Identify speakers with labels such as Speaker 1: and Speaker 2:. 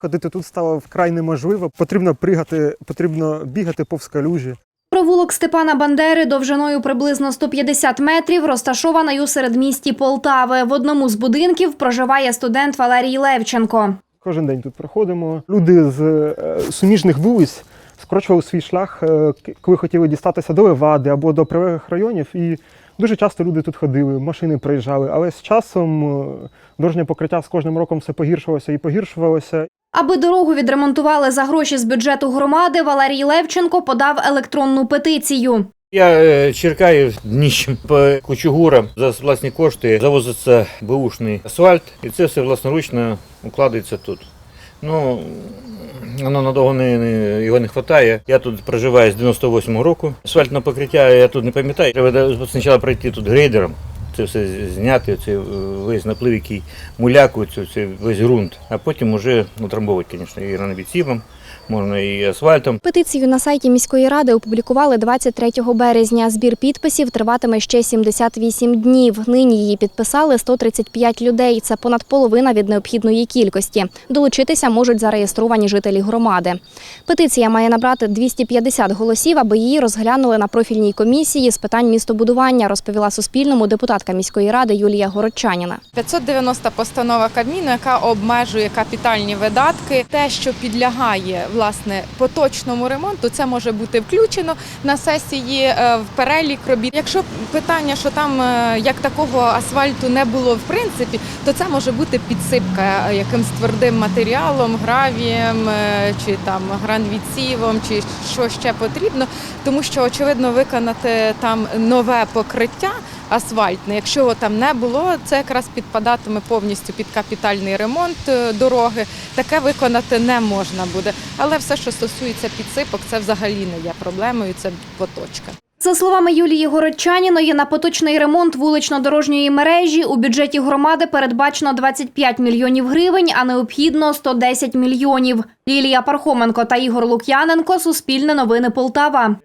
Speaker 1: Ходити тут стало вкрай неможливо. Потрібно пригати, потрібно бігати повз калюжі.
Speaker 2: Провулок Степана Бандери довжиною приблизно 150 метрів розташований у середмісті Полтави. В одному з будинків проживає студент Валерій Левченко.
Speaker 1: Кожен день тут проходимо. Люди з е, суміжних вулиць скорочували свій шлях, е, коли хотіли дістатися до Левади або до прилеглих районів. І дуже часто люди тут ходили, машини проїжджали. Але з часом е, дорожнє покриття з кожним роком все погіршувалося і погіршувалося.
Speaker 2: Аби дорогу відремонтували за гроші з бюджету громади, Валерій Левченко подав електронну петицію.
Speaker 3: Я е, черкаю дніщем по кучугурам за власні кошти завозиться беушний асфальт, і це все власноручно укладається тут. Ну, воно надовго не, не, його не вистачає. Я тут проживаю з 98-го року. Асфальтне покриття я тут не пам'ятаю. Треба спочатку пройти тут грейдером. Це все зняти, це весь наплив, який муляку, це, це весь ґрунт. А потім вже утрамбовувати, звісно, і ранобіцівом, можна і асфальтом.
Speaker 4: Петицію на сайті міської ради опублікували 23 березня. Збір підписів триватиме ще 78 днів. Нині її підписали 135 людей. Це понад половина від необхідної кількості. Долучитися можуть зареєстровані жителі громади. Петиція має набрати 250 голосів, аби її розглянули на профільній комісії з питань містобудування, розповіла Суспільному депутатка міської ради Юлія Городчаніна.
Speaker 5: 590 постанова Кабміну, яка обмежує капітальні видатки. Те, що підлягає власне поточному ремонту, це може бути включено на сесії е, в перелік робіт. Якщо питання, що там е, як такого асфальту не було в принципі, то це може бути підсипка е, якимсь твердим матеріалом, гравієм чи там гранвіцівом, чи що ще потрібно, тому що очевидно виконати там нове покриття асфальтне. Якщо там не було, це якраз підпадатиме повністю під капітальний ремонт е, дороги. Таке виконати не можна буде. Але все, що стосується підсипок, це взагалі не є проблемою. Це поточка.
Speaker 2: За словами Юлії Городчаніної, на поточний ремонт вулично-дорожньої мережі у бюджеті громади передбачено 25 мільйонів гривень, а необхідно 110 мільйонів. Лілія Пархоменко та Ігор Лук'яненко – Суспільне новини Полтава.